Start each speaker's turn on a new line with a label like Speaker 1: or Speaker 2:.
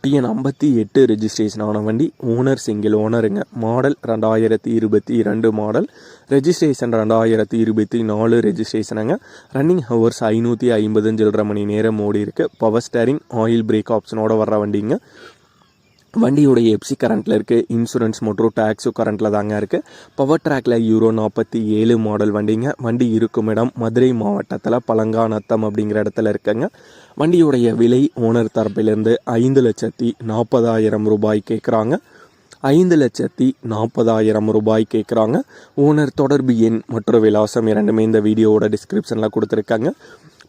Speaker 1: TN ஐம்பத்தி எட்டு registration ஆன வண்டி ஓனர் சிங்கிள் ஓனருங்க மாடல் ரெண்டாயிரத்தி இருபத்தி ரெண்டு மாடல் ரெஜிஸ்ட்ரேஷன் ரெண்டாயிரத்தி இருபத்தி நாலு ரெஜிஸ்ட்ரேஷனுங்க ரன்னிங் ஹவர்ஸ் ஐநூற்றி ஐம்பது சில்லற மணி நேரம் ஓடி இருக்குது பவர் ஸ்டேரிங் ஆயில் பிரேக் ஆப்ஷனோட வர்ற வண்டிங்க. வண்டியுடைய எப்சி கரண்ட்டில் இருக்குது இன்சூரன்ஸ் மற்றும் டேக்ஸும் கரண்ட்டில் தாங்க இருக்குது பவர் ட்ராக்ல யூரோ நாற்பத்தி ஏழு மாடல் வண்டிங்க. வண்டி இருக்கும் இடம் மதுரை மாவட்டத்தில் பழங்காநத்தம் அப்படிங்கிற இடத்துல இருக்குங்க. வண்டியுடைய விலை ஓனர் தரப்பிலிருந்து ஐந்து லட்சத்தி நாற்பதாயிரம் ரூபாய் கேட்குறாங்க ஐந்து லட்சத்தி நாற்பதாயிரம் ரூபாய் கேட்குறாங்க ஓனர் தொடர்பு எண் மற்றும் விலாசம் இரண்டுமே இந்த வீடியோவோட டிஸ்கிரிப்ஷனில் கொடுத்துருக்காங்க.